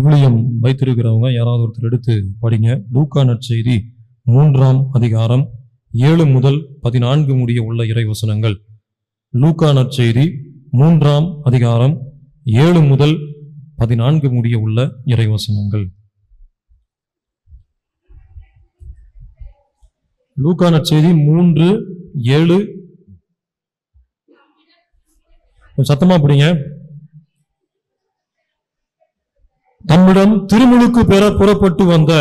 விவிலியம் வைத்திருக்கிறவங்க யாராவது ஒருத்தர் எடுத்து படிங்க. லூக்கா நற்செய்தி மூன்றாம் அதிகாரம் ஏழு முதல் பதினான்கு முடிய உள்ள இறைவசனங்கள். லூக்கா நற்செய்தி மூன்றாம் அதிகாரம் ஏழு முதல் பதினான்கு முடிய உள்ள இறைவசனங்கள். லூக்கா நற்செய்தி மூன்று ஏழு. சத்தமா படிங்க. தம்மிடம் திருமுழுக்கு பெற புறப்பட்டு வந்த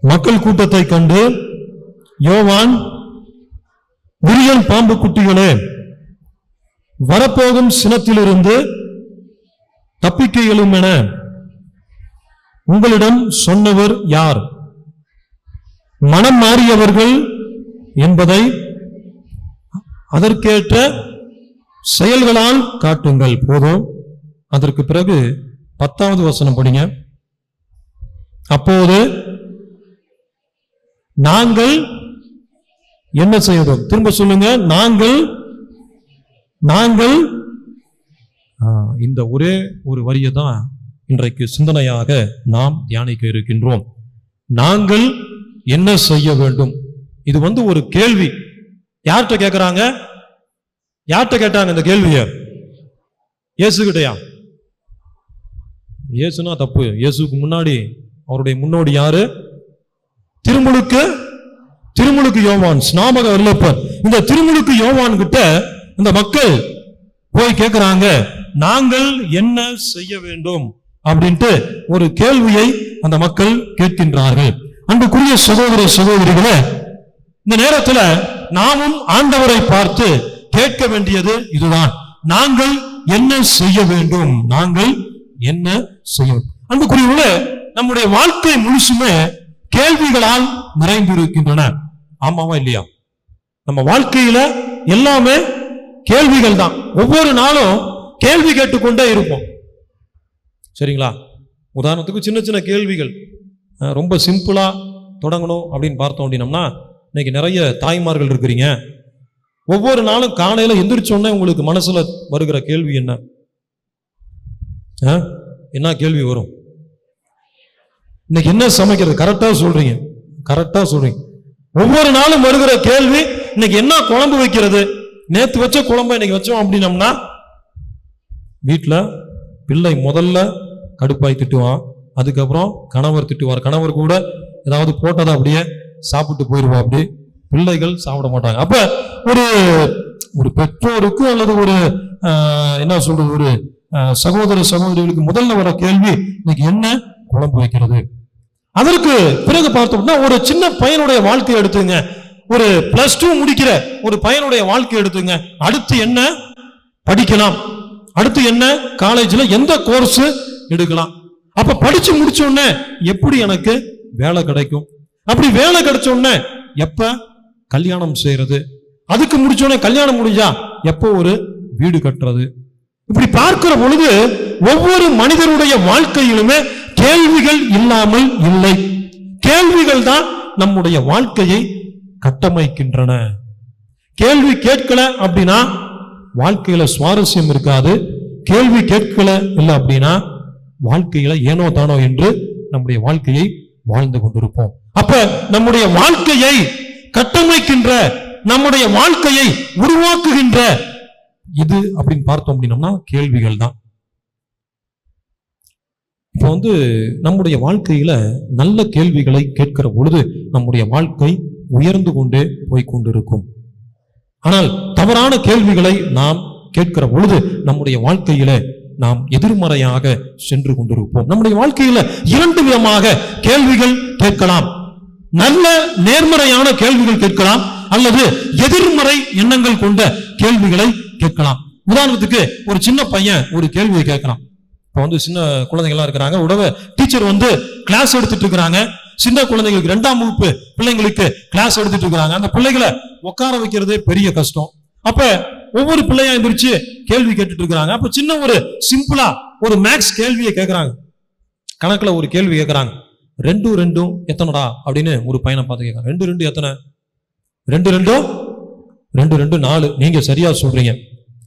மக்கள் கூட்டத்தை கண்டு யோவான் விரியன் பாம்பு குட்டிகளே வரப்போகும் சினத்திலிருந்து தப்பிக்க இயலும் என உங்களிடம் சொன்னவர் யார்? மனம் மாறியவர்கள் என்பதை அதற்கேற்ற செயல்களால் காட்டுங்கள். போதும். அதற்கு பிறகு பத்தாவது வசனம் படிங்க. அப்போது நாங்கள் என்ன செய்தோம்? திரும்ப சொல்லுங்க. நாங்கள் நாங்கள் இந்த ஒரே ஒரு வரியை தான் இன்றைக்கு சிந்தனையாக நாம் தியானிக்க இருக்கின்றோம். நாங்கள் என்ன செய்ய வேண்டும்? இது வந்து ஒரு கேள்வி. யார்கிட்ட கேட்குறாங்க யார்கிட்ட கேட்டாங்க இந்த கேள்வியை? இயேசுகிட்டயா? இயேசுனா தப்பு. இயேசுக்கு முன்னாடி அவருடைய முன்னோடி யாரு? திருமுழுக்கு திருமுழுக்கு யோவான். ஸ்நாபக வல்லப்பன் இந்த திருமுழுக்கு யோவான் கிட்ட இந்த மக்கள் போய் கேட்கிறாங்க நாங்கள் என்ன செய்ய வேண்டும்? அப்படின்ட்டு ஒரு கேள்வியை அந்த மக்கள் கேட்கின்றார்கள். அன்புக்குரிய சகோதர சகோதரிகளே இந்த நேரத்துல நாமும் ஆண்டவரை பார்த்து கேட்க வேண்டியது இதுதான். நாங்கள் என்ன செய்ய வேண்டும்? நாங்கள் என்ன செய்யும்? வேண்டும் நம்முடைய வாழ்க்கை முழுசுமே கேள்விகளால் நிறைந்திருக்கின்றன. ஆமாவா இல்லையா? நம்ம வாழ்க்கையில எல்லாமே கேள்விகள் தான். ஒவ்வொரு நாளும் கேள்வி கேட்டுக்கொண்டே இருப்போம். சரிங்களா? உதாரணத்துக்கு சின்ன சின்ன கேள்விகள். ரொம்ப சிம்பிளா தொடங்கணும் அப்படின்னு பார்த்தோம் அப்படின்னம்னா இன்னைக்கு நிறைய தாய்மார்கள் இருக்கிறீங்க. ஒவ்வொரு நாளும் காலையில எந்திரிச்சோன்னே உங்களுக்கு மனசுல வருகிற கேள்வி என்ன? என்ன கேள்வி வரும்? இன்னைக்கு என்ன சமைக்கிறது? கரெக்டாக சொல்றீங்க. கரெக்டாக சொல்றீங்க. ஒவ்வொரு நாளும் வருகிற கேள்வி இன்னைக்கு என்ன குழம்பு வைக்கிறது? நேற்று வச்ச குழம்பு இன்னைக்கு வச்சோம் அப்படின்னம்னா வீட்டில் பிள்ளை முதல்ல கடுப்பாய் திட்டுவான். அதுக்கப்புறம் கணவர் திட்டுவார். கணவர் கூட ஏதாவது போட்டதை அப்படியே சாப்பிட்டு போயிடுவா அப்படி. பிள்ளைகள் சாப்பிட மாட்டாங்க. அப்ப ஒரு ஒரு பெற்றோருக்கு அல்லது ஒரு என்ன சொல்றது? ஒரு சகோதர சகோதரிகளுக்கு முதல்ல வர கேள்வி இன்னைக்கு என்ன? குழம்பு வைக்கிறது. அதற்கு பிறகு பார்த்தோம்னா ஒரு சின்ன பையனுடைய வாழ்க்கையை எடுத்துங்க. ஒரு பிளஸ் டூ முடிக்கிற ஒரு பையனுடைய வாழ்க்கையை எடுத்துங்க. அடுத்து என்ன? படிக்கலாம். அடுத்து என்ன? காலேஜில் எந்த கோர்ஸ் எடுக்கலாம். அப்ப படிச்சு முடிச்ச உடனே எப்படி எனக்கு வேலை கிடைக்கும்? அப்படி வேலை கிடைச்ச உடனே எப்ப? கல்யாணம் செய்யறது. அதுக்கு முடிச்ச உடனே கல்யாணம் முடிஞ்சா எப்போ ஒரு வீடு கட்டுறது? இப்படி பார்க்கிற பொழுது ஒவ்வொரு மனிதருடைய வாழ்க்கையிலுமே கேள்விகள் இல்லாமல் இல்லை. கேள்விகள் தான் நம்முடைய வாழ்க்கையை கட்டமைக்கின்றன. கேள்வி கேட்கல அப்படின்னா வாழ்க்கையில சுவாரஸ்யம் இருக்காது. கேள்வி கேட்கல இல்லை அப்படின்னா வாழ்க்கையில ஏனோ தானோ என்று நம்முடைய வாழ்க்கையை வாழ்ந்து கொண்டிருப்போம். அப்ப நம்முடைய வாழ்க்கையை கட்டமைக்கின்ற நம்முடைய வாழ்க்கையை உருவாக்குகின்ற இது அப்படின்னு பார்த்தோம் அப்படின்னம்னா கேள்விகள் தான். இப்போ வந்து நம்முடைய வாழ்க்கையில நல்ல கேள்விகளை கேட்கிற பொழுது நம்முடைய வாழ்க்கை உயர்ந்து கொண்டே போய் கொண்டிருக்கும். ஆனால் தவறான கேள்விகளை நாம் கேட்கிற பொழுது நம்முடைய வாழ்க்கையில நாம் எதிர்மறையாக சென்று கொண்டிருப்போம். நம்முடைய வாழ்க்கையில இரண்டு விதமாக கேள்விகள் கேட்கலாம். நல்ல நேர்மறையான கேள்விகள் கேட்கலாம். அல்லது எதிர்மறை எண்ணங்கள் கொண்ட கேள்விகளை கேட்கலாம். உதாரணத்துக்கு ஒரு சின்ன பையன் ஒரு கேள்வியை கேட்கலாம். இப்போ வந்து சின்ன குழந்தைங்களாம் இருக்கிறாங்க. உடவே டீச்சர் வந்து கிளாஸ் எடுத்துட்டு இருக்கிறாங்க. சின்ன குழந்தைங்களுக்கு ரெண்டாம் வகுப்பு பிள்ளைங்களுக்கு கிளாஸ் எடுத்துட்டு இருக்கிறாங்க. அந்த பிள்ளைகளை உட்கார வைக்கிறதே பெரிய கஷ்டம். அப்ப ஒவ்வொரு பிள்ளையா எந்திரிச்சு கேள்வி கேட்டுட்டு இருக்கிறாங்க. அப்ப சின்ன ஒரு சிம்பிளா ஒரு மேக்ஸ் கேள்வியை கேட்கறாங்க. கணக்குல ஒரு கேள்வி கேட்கறாங்க. ரெண்டும் ரெண்டும் எத்தனடா? அப்படின்னு ஒரு பையனை பார்த்து கேட்கறாங்க ரெண்டு ரெண்டு எத்தனை? ரெண்டு ரெண்டும் ரெண்டு ரெண்டு நாலு. நீங்க சரியா சொல்றீங்க.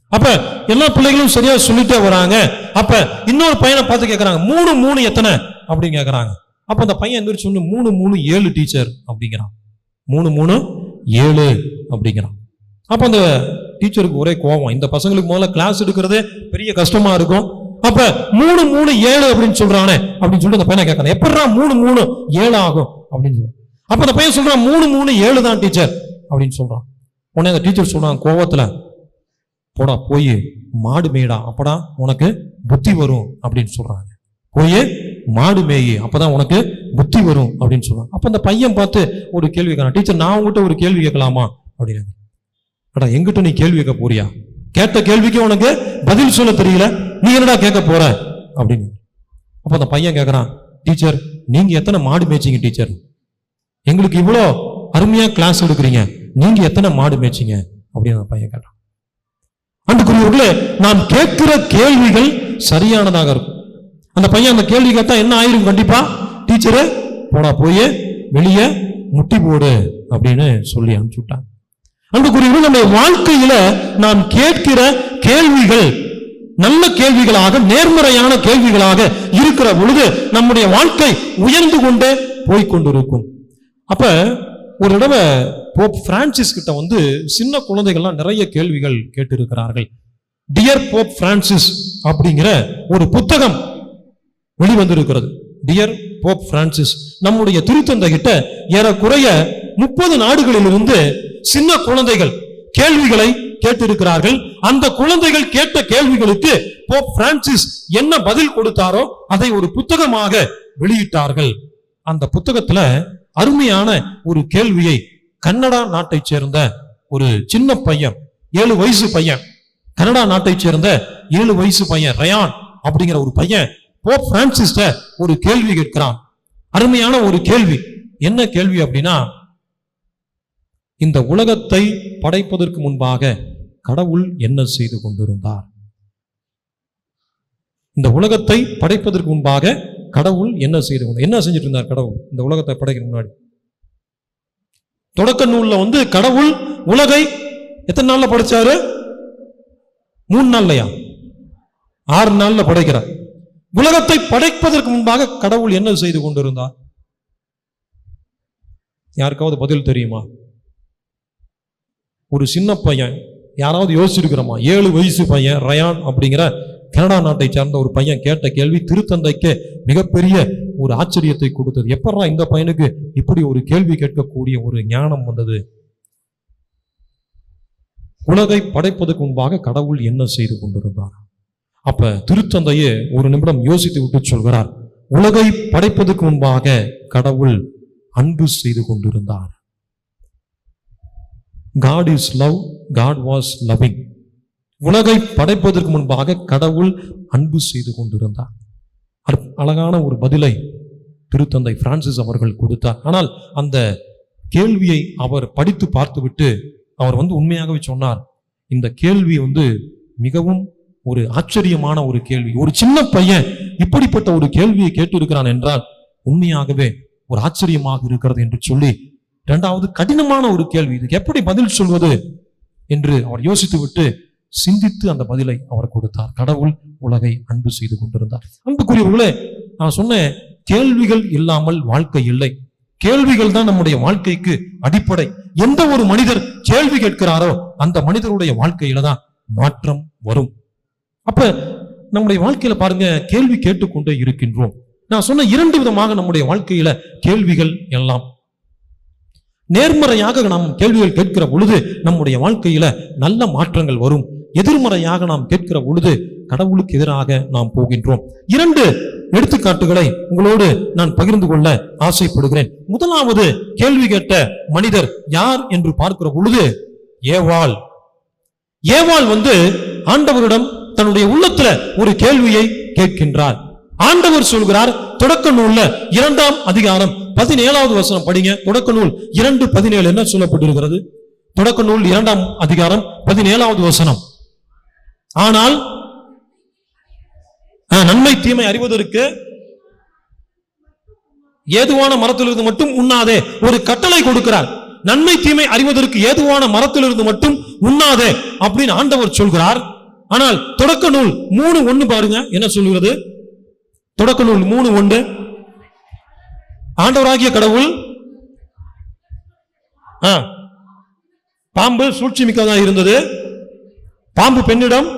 அப்ப எல்லா பிள்ளைகளும் சரியா சொல்லிட்டே வராங்க. அப்ப இன்னொரு பையனை பார்த்து கேட்கறாங்க மூணு மூணு எத்தனை? அப்படின்னு கேட்கறாங்க அப்ப அந்த பையன் எந்திரிச்சு சொன்னு மூணு மூணு ஏழு டீச்சர். அப்படிங்கிறான். மூணு மூணு ஏழு. அப்படிங்கிறான். அப்ப அந்த டீச்சருக்கு ஒரே கோபம் இந்த பசங்களுக்கு முதல்ல கிளாஸ் எடுக்கிறதே பெரிய கஷ்டமா இருக்கும். அப்ப மூணு மூணு ஏழு அப்படின்னு சொல்றானே அப்படின்னு சொல்லிட்டு அந்த பையனை கேட்கறான் எப்படா மூணு மூணு ஏழு ஆகும்? அப்படின்னு சொல்லி அப்ப அந்த பையன் சொல்றான் மூணு மூணு ஏழு தான் டீச்சர். அப்படின்னு சொல்றான். உடனே அந்த டீச்சர் சொன்னாங்க கோவத்தில் போடா போய் மாடு மேயடா அப்படா உனக்கு புத்தி வரும் அப்படின்னு சொல்கிறாங்க போய் மாடு மேயி அப்போதான் உனக்கு புத்தி வரும் அப்படின்னு சொல்லுவாங்க அப்போ அந்த பையன் பார்த்து ஒரு கேள்வி கேட்கலாம் டீச்சர் நான் உங்ககிட்ட ஒரு கேள்வி கேட்கலாமா? அப்படின்னு அடா எங்கிட்ட நீ கேள்வி கேட்க போறியா? கேட்ட கேள்விக்கு உனக்கு பதில் சொல்ல தெரியல. நீ என்னடா கேட்க போற? அப்படின்னு. அப்போ அந்த பையன் கேட்குறான் டீச்சர் நீங்கள் எத்தனை மாடு மேய்ச்சிங்க டீச்சர்? எங்களுக்கு இவ்வளோ அருமையாக கிளாஸ் எடுக்கிறீங்க. நீங்க எத்தனை மாடு மேய்ச்சிங்க? அப்படின்னு அந்த பையன் கேட்டான். அன்புக்குரியவர்களே நாம் கேட்கிற கேள்விகள் சரியானதாக இருக்கும். அந்த பையன் அந்த கேள்வி கேட்டா என்ன ஆயிரும் கண்டிப்பா? டீச்சரு போடா போய் வெளியே முட்டி போடு அப்படின்னு சொல்லி அனுப்பிச்சு விட்டாங்க அன்புக்குரியவர்கள் நம்முடைய வாழ்க்கையில நாம் கேட்கிற கேள்விகள் நல்ல கேள்விகளாக நேர்மறையான கேள்விகளாக இருக்கிற பொழுது நம்முடைய வாழ்க்கை உயர்ந்து கொண்டே போய்கொண்டிருக்கும் அப்ப ஒரு தடவை போப் பிரான்சிஸ் கிட்ட வந்து சின்ன குழந்தைகள்லாம் நிறைய கேள்விகள் கேட்டிருக்கிறார்கள். டியர் போப் பிரான்சிஸ் அப்படிங்கிற ஒரு புத்தகம் வெளிவந்திருக்கிறது. டியர் போப் பிரான்சிஸ் நம்முடைய திருத்தந்தை கிட்ட ஏறக்குறைய முப்பது நாடுகளிலிருந்து சின்ன குழந்தைகள் கேள்விகளை கேட்டிருக்கிறார்கள். அந்த குழந்தைகள் கேட்ட கேள்விகளுக்கு போப் பிரான்சிஸ் என்ன பதில் கொடுத்தாரோ அதை ஒரு புத்தகமாக வெளியிட்டார்கள். அந்த புத்தகத்துல அருமையான ஒரு கேள்வியை கன்னடா நாட்டைச் சேர்ந்த ஒரு சின்ன பையன் ஏழு வயசு பையன். கனடா நாட்டைச் சேர்ந்த ஏழு வயசு பையன் ரயான் அப்படிங்கிற ஒரு பையன் போப் பிரான்சிஸ்ட ஒரு கேள்வி கேட்கிறான். அருமையான ஒரு கேள்வி. என்ன கேள்வி அப்படின்னா இந்த உலகத்தை படைப்பதற்கு முன்பாக கடவுள் என்ன செய்து கொண்டிருந்தார்? இந்த உலகத்தை படைப்பதற்கு முன்பாக கடவுள் என்ன செய்து கொண்டு என்ன செஞ்சுட்டு இருந்தார் கடவுள்? இந்த உலகத்தை படைக்கிற முன்னாடி. தொடக்க நூலில் வந்து கடவுள் உலகை எத்தனை நாளில் படைச்சாரு? மூணு நாள்லையா? ஆறு நாளில் படைக்கிறார். உலகத்தை படைப்பதற்கு முன்பாக கடவுள் என்ன செய்து கொண்டிருந்தார்? யாருக்காவது பதில் தெரியுமா? ஒரு சின்ன பையன் யாராவது யோசிச்சிருக்கிறோமா? ஏழு வயசு பையன் ரயான் அப்படிங்கிற கனடா நாட்டை சார்ந்த ஒரு பையன் கேட்ட கேள்வி திருத்தந்தைக்கு மிகப்பெரிய ஒரு ஆச்சரியத்தை கொடுத்தது. எப்படா இந்த பையனுக்கு இப்படி ஒரு கேள்வி கேட்கக்கூடிய ஒரு ஞானம் வந்தது? உலகை படைப்பதற்கு முன்பாக கடவுள் என்ன செய்து கொண்டிருந்தார்? அப்ப திருத்தந்தையே ஒரு நிமிடம் யோசித்து விட்டு சொல்கிறார் உலகை படைப்பதற்கு முன்பாக கடவுள் அன்பு செய்து கொண்டிருந்தார். God is love God was loving உலகை படைப்பதற்கு முன்பாக கடவுள் அன்பு செய்து கொண்டிருந்தார். அழகான ஒரு பதிலை திருத்தந்தை பிரான்சிஸ் அவர்கள் கொடுத்தார். ஆனால் அந்த கேள்வியை அவர் படித்து பார்த்துவிட்டு அவர் வந்து உண்மையாகவே சொன்னார். இந்த கேள்வி வந்து மிகவும் ஒரு ஆச்சரியமான ஒரு கேள்வி. ஒரு சின்ன பையன் இப்படிப்பட்ட ஒரு கேள்வியை கேட்டிருக்கிறான் என்றால் உண்மையாகவே ஒரு ஆச்சரியமாக இருக்கிறது என்று சொல்லி இரண்டாவது கடினமான ஒரு கேள்வி. இதுக்கு எப்படி பதில் சொல்வது என்று அவர் யோசித்து விட்டு சிந்தித்து அந்த பதிலை அவர் கொடுத்தார். கடவுள் உலகை அன்பு செய்து கொண்டிருந்தார். அன்புக்குரியவர்களே நான் சொன்னேன் கேள்விகள் இல்லாமல் வாழ்க்கை இல்லை. கேள்விகள் தான் நம்முடைய வாழ்க்கைக்கு அடிப்படை. எந்த ஒரு மனிதர் கேள்வி கேட்கிறாரோ அந்த மனிதருடைய வாழ்க்கையில தான் மாற்றம் வரும். அப்ப நம்முடைய வாழ்க்கையில பாருங்க கேள்வி கேட்டுக்கொண்டே இருக்கின்றோம். நான் சொன்ன இரண்டு விதமாக நம்முடைய வாழ்க்கையில கேள்விகள் எல்லாம். நேர்மறையாக நாம் கேள்விகள் கேட்கிற பொழுது நம்முடைய வாழ்க்கையில நல்ல மாற்றங்கள் வரும். எதிர்மறையாக நாம் கேட்கிற பொழுது கடவுளுக்கு எதிராக நாம் போகின்றோம். இரண்டு எடுத்துக்காட்டுகளை உங்களோடு நான் பகிர்ந்து கொள்ள ஆசைப்படுகிறேன். முதலாவது கேள்வி கேட்ட மனிதர் யார் என்று பார்க்கிற பொழுது ஏவாள். ஏவாள் வந்து ஆண்டவரிடம் தன்னுடைய உள்ளத்துல ஒரு கேள்வியை கேட்கின்றார். ஆண்டவர் சொல்கிறார் தொடக்க நூல்ல இரண்டாம் அதிகாரம் பதினேழாவது வசனம் படிங்க. தொடக்க நூல் இரண்டு பதினேழு என்ன சொல்லப்பட்டிருக்கிறது? தொடக்க நூல் இரண்டாம் அதிகாரம் பதினேழாவது வசனம். ஆனால் நன்மை தீமை அறிவதற்கு ஏதுவான மரத்திலிருந்து மட்டும் உண்ணாதே ஒரு கட்டளை கொடுக்கிறார். நன்மை தீமை அறிவதற்கு ஏதுவான மரத்திலிருந்து மட்டும் உண்ணாதே அப்படின்னு ஆண்டவர் சொல்கிறார். ஆனால் தொடக்க நூல் மூணு ஒண்ணு பாருங்க என்ன சொல்கிறது? தொடக்க நூல் மூணு ஒன்று ஆண்டவராகிய கடவுள் ஆ, பாம்பு சூழ்ச்சி மிக்கதாக இருந்தது. பாம்பு பெண்ணிடம்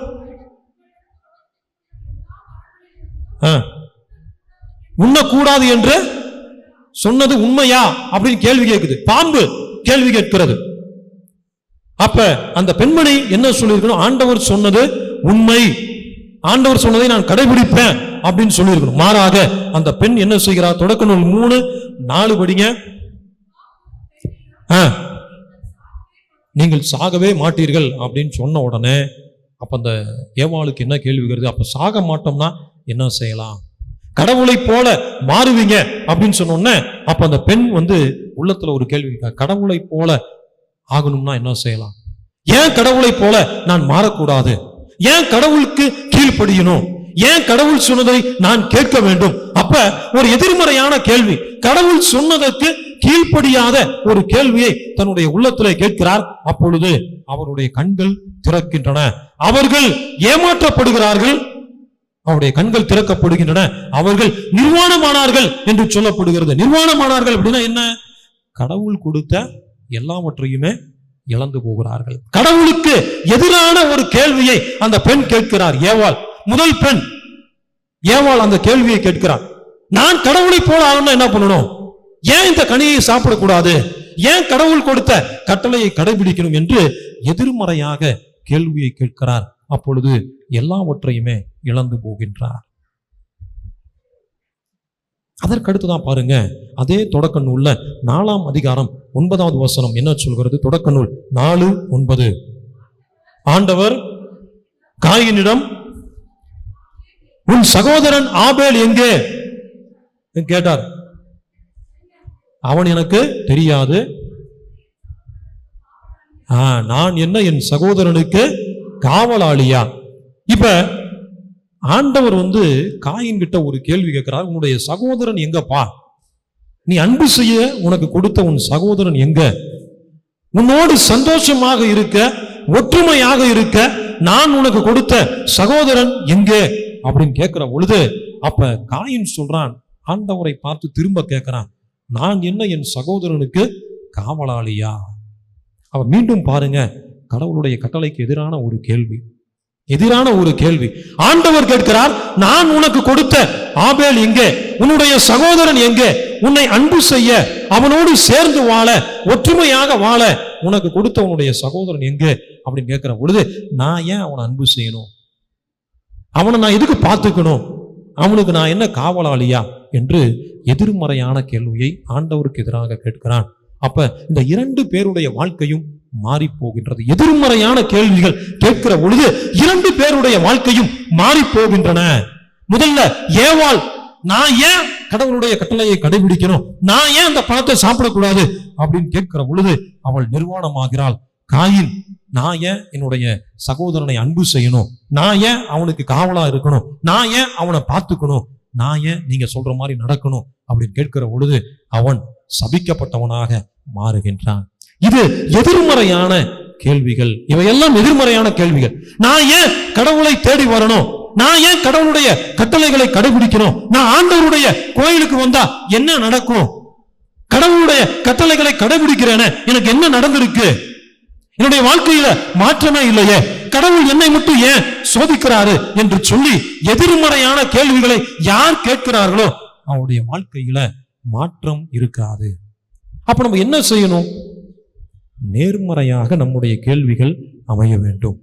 ஆ, உண்ணக்கூடாது என்று சொன்னது உண்மையா அப்படின்னு கேள்வி கேட்குது பாம்பு கேள்வி கேட்கிறது. அப்ப அந்த பெண்மணி என்ன சொல்லியிருக்கணும்? ஆண்டவர் சொன்னது உண்மை. ஆண்டவர் சொன்னதை நான் கடைபிடிப்பேன் அப்படின்னு சொல்லியிருக்கணும். மாறாக அந்த பெண் என்ன செய்கிறார் தொடக்க நூல் மூணு நாலு படிங்க. ஆ, நீங்கள் சாகவே மாட்டீர்கள் அப்படின்னு சொன்ன உடனே அப்ப அந்த ஏவாளுக்கு என்ன கேள்வி வருது? அப்ப சாக மாட்டோம்னா என்ன செய்யலாம்? கடவுளை போல மாறுவீங்க அப்படின்னு சொன்னோன்னே அப்ப அந்த பெண் வந்து உள்ளத்துல ஒரு கேள்வி கடவுளை போல ஆகணும்னா என்ன செய்யலாம்? ஏன் கடவுளை போல நான் மாறக்கூடாது? ஏன் கடவுளுக்கு கீழ்ப்படியணும்? ஏன் கடவுள் சொன்னதை நான் கேட்க வேண்டும்? அப்ப ஒரு எதிர்மறையான கேள்வி. கடவுள் சொன்னதற்கு கீழ்ப்படியாத ஒரு கேள்வியை தன்னுடைய உள்ளத்திலே கேட்கிறார். அப்பொழுது அவருடைய கண்கள் திறக்கின்றன. அவர்கள் ஏமாற்றப்படுகிறார்கள். அவருடைய கண்கள் திறக்கப்படுகின்றன. அவர்கள் நிர்வாணமானார்கள் என்று சொல்லப்படுகிறது. நிர்வாணமானார்கள் அப்படின்னா என்ன? கடவுள் கொடுத்த எல்லாவற்றையுமே இழந்து போகிறார்கள். கடவுளுக்கு எதிரான ஒரு கேள்வியை அந்த பெண் கேட்கிறார். ஏவாள் முதல் பெண். ஏவாள் அந்த கேள்வியை கேட்கிறார். நான் கடவுளை போல ஆகணும்னா என்ன பண்ணணும்? ஏன் இந்த கனியை சாப்பிடக்கூடாது? ஏன் கடவுள் கொடுத்த கட்டளையை கடைபிடிக்கணும் என்று எதிர்மறையாக கேள்வியை கேட்கிறார். அப்பொழுது எல்லாவற்றையுமே இழந்து போகின்றார். அதற்கடுத்து தான் பாருங்க அதே தொடக்க நூல்ல நாலாம் அதிகாரம் ஒன்பதாவது வசனம் என்ன சொல்கிறது? தொடக்க நூல் நாலு ஒன்பது. ஆண்டவர் காயினிடம் உன் சகோதரன் ஆபேல் எங்கே? என்று கேட்டார். அவன் எனக்கு தெரியாது. நான் என்ன என் சகோதரனுக்கு காவலாளியா? இப்ப ஆண்டவர் வந்து காயின் கிட்ட ஒரு கேள்வி கேட்கிறார் உன்னுடைய சகோதரன் எங்கப்பா? நீ அன்பு செய்ய உனக்கு கொடுத்த உன் சகோதரன் எங்க? உன்னோடு சந்தோஷமாக இருக்க ஒற்றுமையாக இருக்க நான் உனக்கு கொடுத்த சகோதரன் எங்கே? அப்படின்னு கேட்கிற பொழுது அப்ப காயின் சொல்றான் ஆண்டவரை பார்த்து திரும்ப கேட்கிறான் நான் என்ன என் சகோதரனுக்கு காவலாளியா? அவ மீண்டும் பாருங்க கடவுளுடைய கட்டளைக்கு எதிரான ஒரு கேள்வி. எதிரான ஒரு கேள்வி. ஆண்டவர் கேட்கிறார் நான் உனக்கு கொடுத்த ஆபேல் எங்கே? உன்னுடைய சகோதரன் எங்கே? உன்னை அன்பு செய்ய அவனோடு சேர்ந்து வாழ ஒற்றுமையாக வாழ உனக்கு கொடுத்த உன்னுடைய சகோதரன் எங்கே? அப்படின்னு கேட்கிற பொழுது நான் ஏன் அவனை அன்பு செய்யணும்? அவனை நான் எதுக்கு பார்த்துக்கணும்? அவனுக்கு நான் என்ன காவலாளியா? என்று எதிர்மறையான கேள்வியை ஆண்டவருக்கு எதிராக கேட்கிறான். அப்ப இந்த இரண்டு பேருடைய வாழ்க்கையும் மாறி போகின்றது எதிர்மறையான கேள்விகள் கேட்கிற பொழுது இரண்டு பேருடைய வாழ்க்கையும் மாறி போகின்றன முதல்ல ஏவாள் நான் ஏன் கடவுளுடைய கட்டளையை கடைபிடிக்கணும்? நான் ஏன் அந்த பழத்தை சாப்பிடக்கூடாது? அப்படின்னு கேட்கிற பொழுது அவள் நிர்வாணமாகிறாள். காயின் நான் ஏன் என்னுடைய சகோதரனை அன்பு செய்யணும்? நான் ஏன் அவனுக்கு காவலா இருக்கணும்? நான் ஏன் அவனை பார்த்துக்கணும்? நான் ஏன் நீங்க சொல்ற மாதிரி நடக்கணும்? அப்படின்னு கேட்கிற பொழுது அவன் சபிக்கப்பட்டவனாக மாறுகின்றான். இது எதிர்மறையான கேள்விகள். இவையெல்லாம் எதிர்மறையான கேள்விகள். நான் ஏன் கடவுளை தேடி வரணும்? நான் ஏன் கடவுளுடைய கட்டளைகளை கடைபிடிக்கணும்? நான் ஆண்டவருடைய கோயிலுக்கு வந்தா என்ன நடக்கும்? கடவுளுடைய கட்டளைகளை கடைபிடிக்கிறேனே எனக்கு என்ன நடந்திருக்கு? என்னுடைய வாழ்க்கையில மாற்றமே இல்லையே. கடவுள் என்னை மட்டும் ஏன் சோதிக்கிறாரு என்று சொல்லி எதிர்மறையான கேள்விகளை யார் கேட்கிறார்களோ அவருடைய வாழ்க்கையில மாற்றம் இருக்காது. அப்ப நம்ம என்ன செய்யணும்? நேர்மறையாக நம்முடைய கேள்விகள் அமைய வேண்டும்.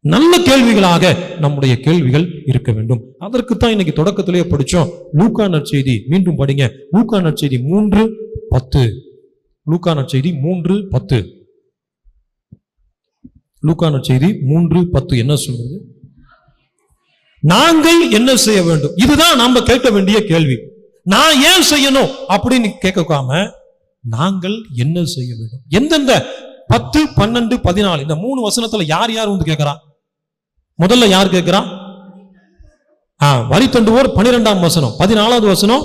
நல்ல கேள்விகளாக நம்முடைய கேள்விகள் இருக்க வேண்டும். அதற்கு தான் இன்னைக்கு தொடக்கத்திலேயே படித்தோம் லூக்கா நற்செய்தி. மீண்டும் படிங்க. லூக்கா நற்செய்தி மூன்று பத்து. லூக்கா நற்செய்தி மூன்று பத்து. லூக்கா நற்செய்தி மூன்று பத்து. என்ன சொல்றது? நாங்கள் என்ன செய்ய வேண்டும்? இதுதான் நாம கேட்க வேண்டிய கேள்வி. நான் ஏன் செய்யணும் அப்படின்னு கேட்காம நாங்கள் என்ன செய்ய வேண்டும்? எந்தெந்த பத்து பன்னெண்டு பதினாலு இந்த மூணு வசனத்துல யார் யார் வந்து கேட்கிறா? முதல்ல யார் கேட்கிறா? ஆ வரி தண்டுவோர் பனிரெண்டாம் வசனம் பதினாலாவது வசனம்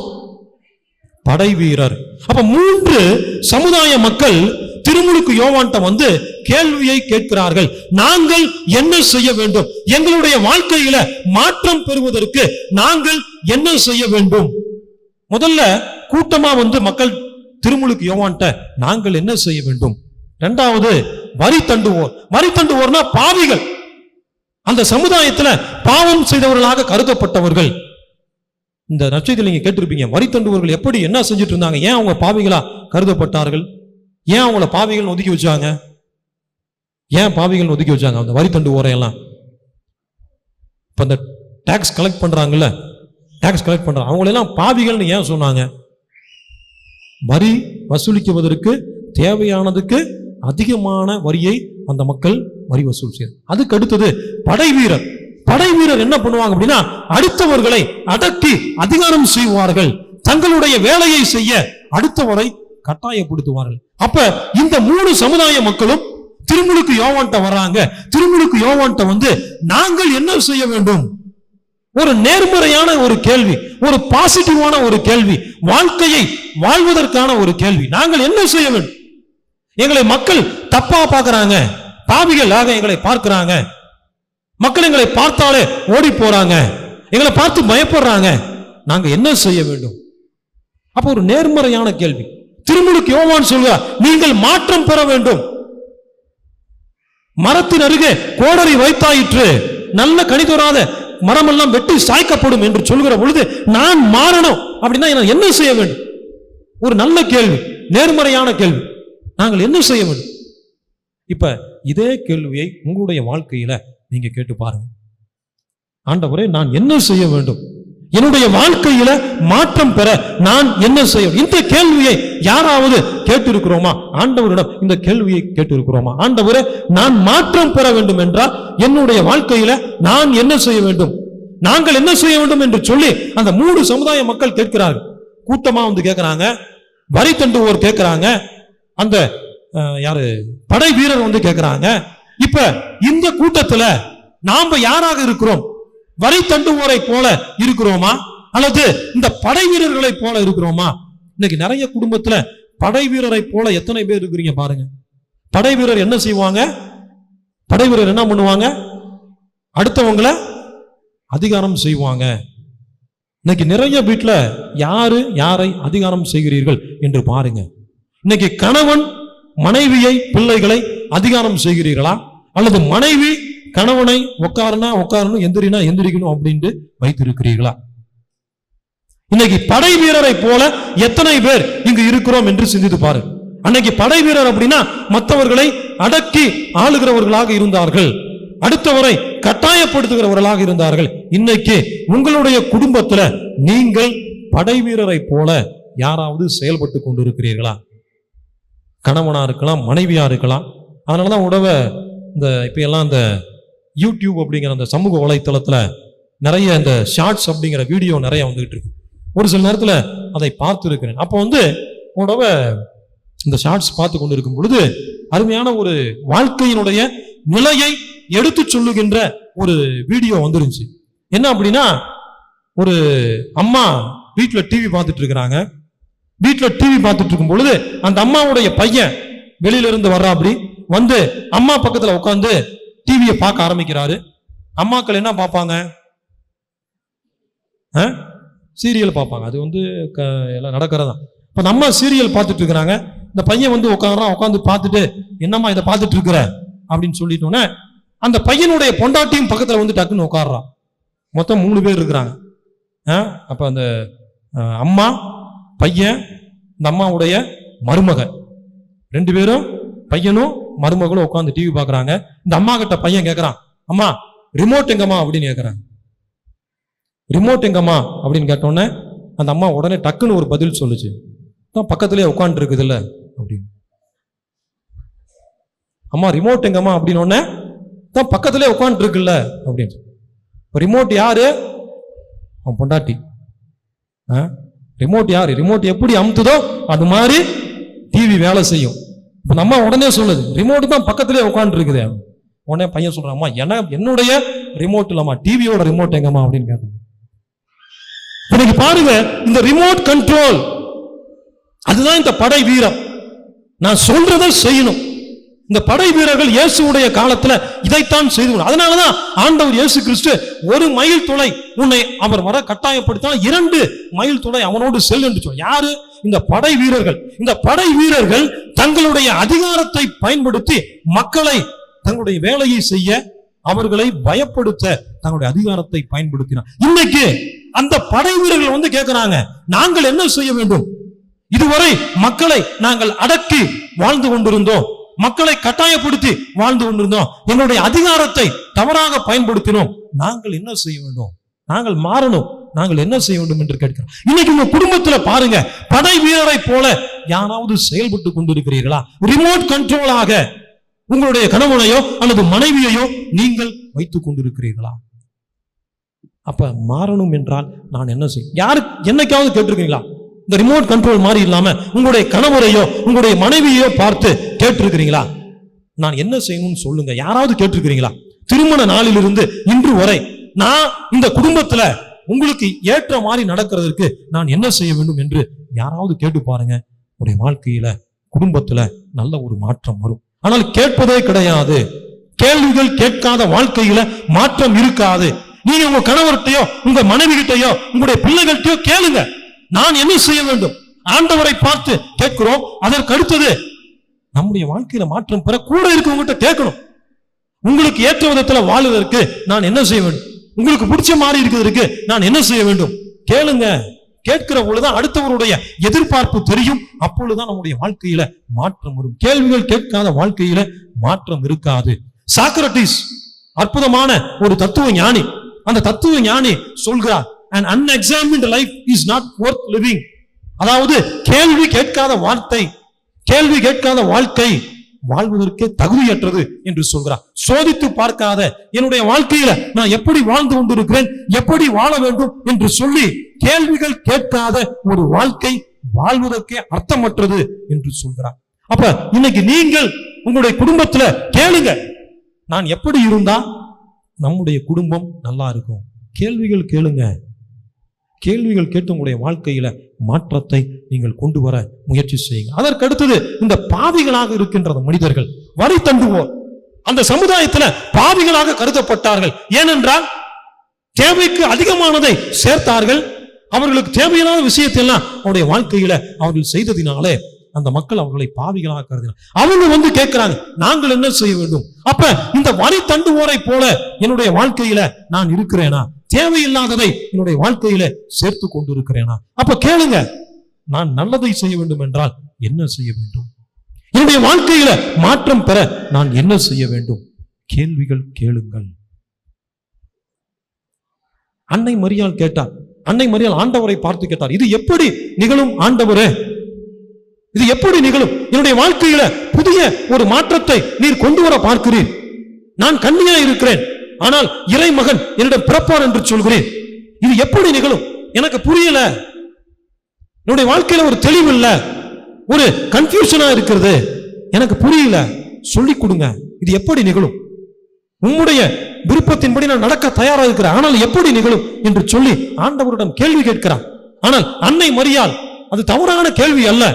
படை வீரர். அப்ப மூன்று சமுதாய மக்கள் திருமுழுக்கு யோவான்ட்ட வந்து கேள்வியை கேட்கிறார்கள். நாங்கள் என்ன செய்ய வேண்டும்? எங்களுடைய வாழ்க்கையில மாற்றம் பெறுவதற்கு நாங்கள் என்ன செய்ய வேண்டும்? முதல்ல கூட்டமா வந்து மக்கள் திருமுழுக்கு யோவான்ட்ட நாங்கள் என்ன செய்ய வேண்டும்? இரண்டாவது வரி தண்டுவோர். வரி தண்டுவோர்னா பாவிகள். அந்த சமுதாயத்துல பாவம் செய்தவர்களாக கருதப்பட்டவர்கள். இந்த நட்சத்திரத்தில் நீங்க கேட்டிருப்பீங்க வரி தண்டுவர்கள் எப்படி என்ன செஞ்சுட்டு இருந்தாங்க? ஏன் அவங்க பாவிகளா கருதப்பட்டார்கள்? ஏன் அவங்கள பாவிகள் ஒதுக்கி வச்சாங்க? ஏன் பாவிகள் ஒதுக்கி வச்சாங்க அந்த வரி தண்டு ஓரையெல்லாம் இப்போ அந்த டேக்ஸ் கலெக்ட் பண்றாங்கல்ல? டேக்ஸ் கலெக்ட் பண்றாங்க அவங்களெல்லாம் பாவிகள்னு ஏன் சொன்னாங்க? வரி வசூலிக்குவதற்கு தேவையானதுக்கு அதிகமான வரியை அந்த மக்கள் வரி வசூல் செய்யும் அதுக்கு அடுத்தது படை வீரர். படை வீரர் என்ன பண்ணுவாங்க அப்படின்னா அடுத்தவர்களை அடக்கி அதிகாரம் செய்வார்கள். தங்களுடைய வேலையை செய்ய அடுத்தவரை கட்டாயப்படுத்துவார்கள். அப்ப இந்த மூணு சமுதாய மக்களும் திருமுழுக்கு யோவான்ட்ட வர்றாங்க திருமுழுக்கு யோவான்ட்ட வந்து நாங்கள் என்ன செய்ய வேண்டும்? ஒரு நேர்மறையான ஒரு கேள்வி ஒரு பாசிட்டிவான ஒரு கேள்வி வாழ்க்கையை வாழ்வதற்கான ஒரு கேள்வி. நாங்கள் என்ன செய்ய வேண்டும்? எங்களை மக்கள் தப்பா பார்க்கறாங்க பாவிகளாக எங்களை பார்க்கிறாங்க. மக்கள் எங்களை பார்த்தாலே ஓடி போறாங்க எங்களை பார்த்து பயப்படுறாங்க. நாங்க என்ன செய்ய வேண்டும்? அப்ப ஒரு நேர்மறையான கேள்வி. திருமுழுக்கு யோவான் சொல்லுவா நீங்கள் மாற்றம் பெற வேண்டும். மரத்தின் அருகே கோடரி வைத்தாயிற்று. நல்ல கணிதராத மரமெல்லாம் வெட்டி சாய்க்கப்படும் என்று சொல்கிற பொழுது நான் மாறணும் அப்படின்னா நான் என்ன செய்ய வேண்டும்? ஒரு நல்ல கேள்வி நேர்மறையான கேள்வி. நாங்கள் என்ன செய்ய வேண்டும்? இப்ப இதே கேள்வியை உங்களுடைய வாழ்க்கையில நீங்க கேட்டு பாருங்க. ஆண்டவரே நான் என்ன செய்ய வேண்டும்? என்னுடைய வாழ்க்கையில மாற்றம் பெற நான் என்ன செய்யும் இந்த கேள்வியை யாராவது கேட்டிருக்கிறோமா? ஆண்டவரிடம் இந்த கேள்வியை கேட்டிருக்கிறோமா? ஆண்டவரே நான் மாற்றம் பெற வேண்டும் என்றால் என்னுடைய வாழ்க்கையில நான் என்ன செய்ய வேண்டும்? நாங்கள் என்ன செய்ய வேண்டும் என்று சொல்லி அந்த மூணு சமுதாய மக்கள் கேட்கிறார்கள். கூட்டமா வந்து கேட்கிறாங்க. வரி தண்டுவோர் கேட்கிறாங்க. அந்த யாரு? படை வீரர் வந்து கேட்கிறாங்க. இப்ப இந்த கூட்டத்துல நாம யாராக இருக்கிறோம்? வரி தண்டுவோரை போல இருக்கிறோமா? அல்லது இந்த படை வீரர்களை போல இருக்கிறோமா? இன்னைக்கு நிறைய குடும்பத்துல படை வீரரை போல எத்தனை பேர் இருக்கிறீங்க பாருங்க. படை வீரர் என்ன செய்வாங்க? படை வீரர் என்ன பண்ணுவாங்க? அடுத்தவங்களை அதிகாரம் செய்வாங்க. இன்னைக்கு நிறைய வீட்டில் யாரு யாரை அதிகாரம் செய்கிறீர்கள் என்று பாருங்க. இன்னைக்கு கணவன் மனைவியை பிள்ளைகளை அதிகாரம் செய்கிறீர்களா? அல்லது மனைவி கணவனை உட்காருனா உட்காரணும் எந்திரினா எந்திரிக்கணும் அப்படின்ட்டு வைத்திருக்கிறீர்களா? இன்னைக்கு படை வீரரை போல எத்தனை பேர் இங்கு இருக்கிறோம் என்று சிந்தித்து பாரு அன்னைக்கு படை வீரர் அப்படின்னா மற்றவர்களை அடக்கி ஆளுகிறவர்களாக இருந்தார்கள். அடுத்தவரை கட்டாயப்படுத்துகிறவர்களாக இருந்தார்கள். இன்னைக்கு உங்களுடைய குடும்பத்துல நீங்கள் படை வீரரை போல யாராவது செயல்பட்டு கொண்டிருக்கிறீர்களா? கணவனா இருக்கலாம் மனைவியா இருக்கலாம். அதனாலதான் உடவை இந்த இப்ப எல்லாம் இந்த யூடியூப் அப்படிங்கிற அந்த சமூக வலைத்தளத்தில் நிறைய இந்த ஷார்ட்ஸ் அப்படிங்கிற வீடியோ நிறைய வந்துகிட்டு இருக்கு. ஒரு சில நேரத்தில் அதை பார்த்து இருக்கிறேன் அப்போ வந்து உடவ இந்த ஷார்ட்ஸ் பார்த்து கொண்டு இருக்கும் பொழுது அருமையான ஒரு வாழ்க்கையினுடைய நிலையை எடுத்து சொல்லுகின்ற ஒரு வீடியோ வந்துருந்துச்சு. என்ன அப்படின்னா ஒரு அம்மா வீட்டில் டிவி பார்த்துட்டு இருக்கிறாங்க. வீட்டில் டிவி பார்த்துட்டு இருக்கும் பொழுது அந்த அம்மாவுடைய பையன் வெளியில இருந்து வர்றா அப்படி வந்து அம்மா பக்கத்தில் உட்காந்து டிவியை பார்க்க ஆரம்பிக்கிறாரு. அம்மாக்கள் என்ன பார்ப்பாங்க? சீரியல் பார்ப்பாங்க. அது வந்து க- எல்லாம் நடக்கிறதா இப்போ நம்ம சீரியல் பார்த்துட்டு இருக்கிறாங்க. இந்த பையன் வந்து உட்காந்துறான் உட்காந்து பார்த்துட்டு என்னம்மா இதை பார்த்துட்டு இருக்கிற? அப்படின்னு சொல்லிட்டோன்னே அந்த பையனுடைய பொண்டாட்டியும் பக்கத்தில் வந்து டக்குன்னு உட்காடுறான் மொத்தம் மூணு பேர் இருக்கிறாங்க. ஆ, அந்த அம்மா பையன் இந்த அம்மாவுடைய மருமகன். ரெண்டு பேரும் பையனும் மருமகளும் உட்காந்து டிவி பாக்குறாங்க இந்த அம்மா கிட்ட பையன் கேட்கறான் அம்மா ரிமோட் எங்கம்மா? அப்படின்னு கேட்கறாங்க ரிமோட் எங்கம்மா? அப்படின்னு கேட்டோன்னே அந்த அம்மா உடனே டக்குன்னு ஒரு பதில் சொல்லுச்சு. தான் பக்கத்திலே உட்காந்து இருக்குதுல்ல அப்படின்னு. அம்மா ரிமோட் எங்கம்மா? அப்படின்னோடனே தான் பக்கத்திலே உட்காந்துட்டு இருக்குல்ல அப்படின்னு. இப்போ ரிமோட் யாரு? அவன் பொண்டாட்டி. ரிமோட் யாரு? ரிமோட் எப்படி அமுத்துதோ அது மாதிரி டிவி வேலை செய்யும். நம்ம உடனே சொல்லுது ரிமோட் தான் பக்கத்திலே உட்காந்துருக்குது உடனே பையன் சொல்கிறான் அம்மா என என்னுடைய ரிமோட் இல்லம்மா டிவியோட ரிமோட் எங்கம்மா? அப்படின்னு கேட்டேன் இன்னைக்கு பாருங்க இந்த ரிமோட் கண்ட்ரோல் அதுதான் இந்த படை வீரம். நான் சொல்றதை செய்யணும். இந்த படை வீரர்கள் இயேசுடைய காலத்துல இதைத்தான் செய்து அதனாலதான் ஆண்டவர் இயேசு கிறிஸ்து ஒரு மைல் துளை உன்னை அவர் வர கட்டாயப்படுத்தினால் இரண்டு மைல் துளை அவனோடு செல் என்று சொல். யாரு? இந்த படை வீரர்கள். இந்த படை வீரர்கள் தங்களுடைய அதிகாரத்தை பயன்படுத்தி மக்களை தங்களுடைய வேலையை செய்ய அவர்களை பயப்படுத்த தங்களுடைய அதிகாரத்தை பயன்படுத்தினார். இன்னைக்கு அந்த படை வீரர்கள் வந்து கேட்கிறாங்க நாங்கள் என்ன செய்ய வேண்டும்? இதுவரை மக்களை நாங்கள் அடக்கி வாழ்ந்து கொண்டிருந்தோம். மக்களை கட்டாயப்படுத்தி வாழ்ந்து கொண்டிருந்தோம். எங்களுடைய அதிகாரத்தை தவறாக பயன்படுத்தினோம். நாங்கள் என்ன செய்ய வேண்டும்? நாங்கள் மாறணும். நாங்கள் என்ன செய்ய வேண்டும் என்று கேட்கிறோம் இன்னைக்கு உங்க குடும்பத்துல பாருங்க படை வீரரை போல யாராவது செயல்பட்டு கொண்டிருக்கிறீர்களா? ரிமோட் கண்ட்ரோலாக உங்களுடைய கணவனையோ அல்லது மனைவியையோ நீங்கள் வைத்துக் கொண்டிருக்கிறீர்களா? அப்ப மாறணும் என்றால் நான் என்ன செய்ய யாரு என்னைக்காவது கேட்டிருக்கீங்களா? இந்த ரிமோட் கண்ட்ரோல் மாதிரி இல்லாம உங்களுடைய கணவரையோ உங்களுடைய மனைவியோ பார்த்து கேட்டிருக்கிறீங்களா? நான் என்ன செய்யணும்னு சொல்லுங்க. யாராவது கேட்டிருக்கிறீங்களா? திருமண நாளிலிருந்து இன்று வரை நான் இந்த குடும்பத்துல உங்களுக்கு ஏற்ற மாதிரி நடக்கிறதுக்கு நான் என்ன செய்ய வேண்டும் என்று யாராவது கேட்டு பாருங்க. உடைய வாழ்க்கையில குடும்பத்துல நல்ல ஒரு மாற்றம் வரும். ஆனால் கேட்பதே கிடையாது. கேள்விகள் கேட்காத வாழ்க்கையில மாற்றம் இருக்காது. நீங்க உங்க கணவர்கிட்டயோ உங்க மனைவி கிட்டையோ உங்களுடைய பிள்ளைகள்கிட்டயோ கேளுங்க. நான் என்ன செய்ய வேண்டும்? ஆண்டவரை பார்த்து கேட்கிறோம். அதற்கு அடுத்தது நம்முடைய வாழ்க்கையில மாற்றம் பெற கூட இருக்கவங்ககிட்ட கேட்கணும். உங்களுக்கு ஏற்ற விதத்துல வாழுவதற்கு நான் என்ன செய்ய வேண்டும்? உங்களுக்கு பிடிச்ச மாதிரி இருக்கிறதுக்கு நான் என்ன செய்ய வேண்டும்? கேளுங்க. கேட்கிற பொழுதுதான் அடுத்தவருடைய எதிர்பார்ப்பு தெரியும். அப்பொழுதுதான் நம்முடைய வாழ்க்கையில மாற்றம் வரும். கேள்விகள் கேட்காத வாழ்க்கையில மாற்றம் இருக்காது. சாக்ரட்டிஸ் அற்புதமான ஒரு தத்துவ ஞானி. அந்த தத்துவ ஞானி சொல்கிறார் and unexamined life is not worth living அதாவது கேள்வி கேட்காத வார்த்தை கேள்வி கேட்காத வாழ்க்கை வாழ்வதற்கே தகுதியற்றது என்று சொல்கிறார் சோதித்து பார்க்காத என்னுடைய வாழ்க்கையில நான் எப்படி வாழ்ந்து கொண்டிருக்கிறேன் எப்படி வாழ வேண்டும் என்று சொல்லி கேள்விகள் கேட்காத ஒரு வாழ்க்கை வாழ்வதற்கே அர்த்தமற்றது என்று சொல்கிறார் அப்ப இன்னைக்கு நீங்கள் உங்களுடைய குடும்பத்துல கேளுங்க. நான் எப்படி இருந்தா நம்முடைய குடும்பம் நல்லா இருக்கும். கேள்விகள் கேளுங்க. கேள்விகள் கேட்டு உங்களுடைய வாழ்க்கையில மாற்றத்தை நீங்கள் கொண்டு வர முயற்சி செய்யுங்க. அதற்கு அடுத்தது இந்த பாவிகளாக இருக்கின்ற மனிதர்கள். வரி தண்டுவோர் அந்த சமுதாயத்துல பாவிகளாக கருதப்பட்டார்கள். ஏனென்றால் தேவைக்கு அதிகமானதை சேர்த்தார்கள். அவர்களுக்கு தேவையில்லாத விஷயத்தை எல்லாம் அவருடைய வாழ்க்கையில அவர்கள் செய்ததினாலே அந்த மக்கள் அவர்களை பாவிகளாக கருதினார். அவங்க வந்து கேட்கிறாங்க நாங்கள் என்ன செய்ய வேண்டும்? அப்ப இந்த வரி தண்டுவோரை போல என்னுடைய வாழ்க்கையில நான் இருக்கிறேனா? தேவையில்லாததை என்னுடைய வாழ்க்கையில சேர்த்து கொண்டிருக்கிறேனா? அப்ப கேளுங்க நான் நல்லதை செய்ய வேண்டும் என்றால் என்ன செய்ய வேண்டும்? என்னுடைய வாழ்க்கையில மாற்றம் பெற நான் என்ன செய்ய வேண்டும்? கேள்விகள் கேளுங்கள். அன்னை மரியால் கேட்டார். அன்னை மரியால் ஆண்டவரை பார்த்து கேட்டார். இது எப்படி நிகழும் ஆண்டவரே? இது எப்படி நிகழும்? என்னுடைய வாழ்க்கையில புதிய ஒரு மாற்றத்தை நீர் கொண்டு வர பார்க்கிறீர். நான் கண்ணியா இருக்கிறேன் ஆனால் இறை மகன் என்னிடம் பிறப்பார் என்று சொல்கிறேன். இது எப்படி நிகழும்? எனக்கு புரியல. என்னுடைய வாழ்க்கையில ஒரு தெளிவு இல்ல ஒரு கன்ஃபியூஷனா இருக்கிறது. எனக்கு புரியல. சொல்லி கொடுங்க. இது எப்படி நிகழும்? உம்முடைய விருப்பத்தின்படி நான் நடக்க தயாராக இருக்கிறேன். ஆனால் எப்படி நிகழும் என்று சொல்லி ஆண்டவரிடம் கேள்வி கேட்கிறான். ஆனால் அன்னை மரியால் அது தவறான கேள்வி அல்ல.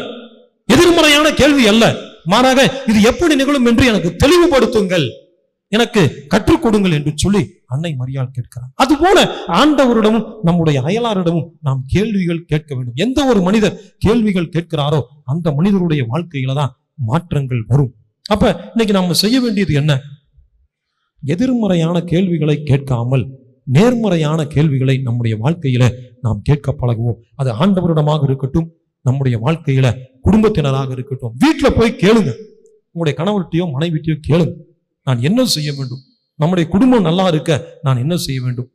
எதிர்மறையான கேள்வி அல்ல. மாறாக இது எப்படி நிகழும் என்று எனக்கு தெளிவுபடுத்துங்கள். எனக்கு கற்றுக் கொடுங்கள் என்று சொல்லி அன்னை மரியாள் கேட்கிறார். அதுபோல ஆண்டவரிடமும் நம்முடைய அயலாரிடமும் நாம் கேள்விகள் கேட்க வேண்டும். எந்த ஒரு மனிதர் கேள்விகள் கேட்கிறாரோ அந்த மனிதருடைய வாழ்க்கையில தான் மாற்றங்கள் வரும். அப்ப இன்னைக்கு நாம செய்ய வேண்டியது என்ன? எதிர்மறையான கேள்விகளை கேட்காமல் நேர்மறையான கேள்விகளை நம்முடைய வாழ்க்கையில நாம் கேட்க பழகுவோம். அது ஆண்டவரிடமாக இருக்கட்டும் நம்முடைய வாழ்க்கையில குடும்பத்தினராக இருக்கட்டும். வீட்டுல போய் கேளுங்க. உங்களுடைய கணவர்கிட்டயோ மனைவிட்டையோ கேளுங்க. நான் என்ன செய்ய வேண்டும்? நம்முடைய குடும்பம் நல்லா இருக்க நான் என்ன செய்ய வேண்டும்?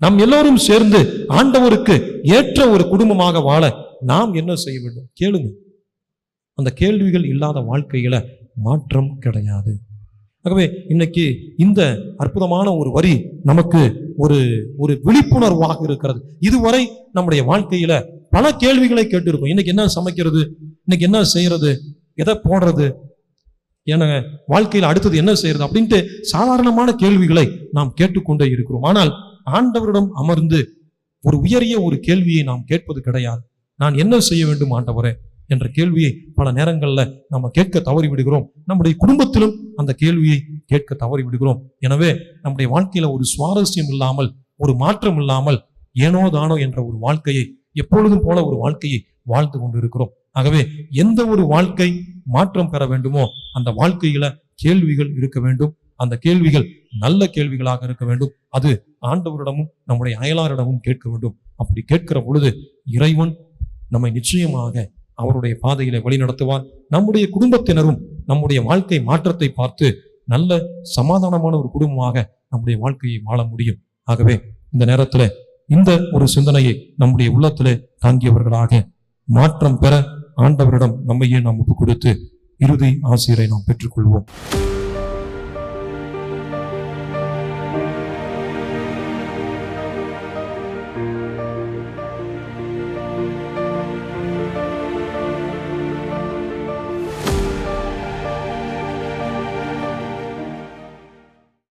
நாம் எல்லோரும் சேர்ந்து ஆண்டவருக்கு ஏற்ற ஒரு குடும்பமாக வாழ நாம் என்ன செய்ய வேண்டும்? கேளுங்க. அந்த கேள்விகள் இல்லாத வாழ்க்கையில மாற்றம் கிடையாது. ஆகவே இன்னைக்கு இந்த அற்புதமான ஒரு வரி நமக்கு ஒரு ஒரு விழிப்புணர்வாக இருக்கிறது. இதுவரை நம்முடைய வாழ்க்கையில பல கேள்விகளை கேட்டிருக்கோம். இன்னைக்கு என்ன சமைக்கிறது? இன்னைக்கு என்ன செய்யறது? எதை போடுறது? என வாழ்க்கையில் அடுத்தது என்ன செய்யறது அப்படின்ட்டு சாதாரணமான கேள்விகளை நாம் கேட்டுக்கொண்டே இருக்கிறோம். ஆனால் ஆண்டவரிடம் அமர்ந்து ஒரு உயரிய ஒரு கேள்வியை நாம் கேட்பது கிடையாது. நான் என்ன செய்ய வேண்டும் ஆண்டவரே என்ற கேள்வியை பல நேரங்களில் நம்ம கேட்க தவறி விடுகிறோம் நம்முடைய குடும்பத்திலும் அந்த கேள்வியை கேட்க தவறி விடுகிறோம் எனவே நம்முடைய வாழ்க்கையில ஒரு சுவாரஸ்யம் இல்லாமல் ஒரு மாற்றம் இல்லாமல் ஏனோ தானோ என்ற ஒரு வாழ்க்கையை எப்பொழுதும் போல ஒரு வாழ்க்கையை வாழ்ந்து கொண்டு இருக்கிறோம் ஆகவே எந்த ஒரு வாழ்க்கை மாற்றம் பெற வேண்டுமோ அந்த வாழ்க்கையில கேள்விகள் இருக்க வேண்டும். அந்த கேள்விகள் நல்ல கேள்விகளாக இருக்க வேண்டும். அது ஆண்டவரிடமும் நம்முடைய அயலாரிடமும் கேட்க வேண்டும். அப்படி கேட்கிற பொழுது இறைவன் நம்மை நிச்சயமாக அவருடைய பாதையில வழிநடத்துவார் நம்முடைய குடும்பத்தினரும் நம்முடைய வாழ்க்கை மாற்றத்தை பார்த்து நல்ல சமாதானமான ஒரு குடும்பமாக நம்முடைய வாழ்க்கையை வாழ முடியும். ஆகவே இந்த நேரத்தில் இந்த ஒரு சிந்தனையை நம்முடைய உள்ளத்தில் தாங்கியவர்களாக மாற்றம் பெற ஆண்டவரிடம் நம்மையே நாம் ஒப்பு கொடுத்து இறுதி ஆசிரியரை நாம் பெற்றுக்கொள்வோம்.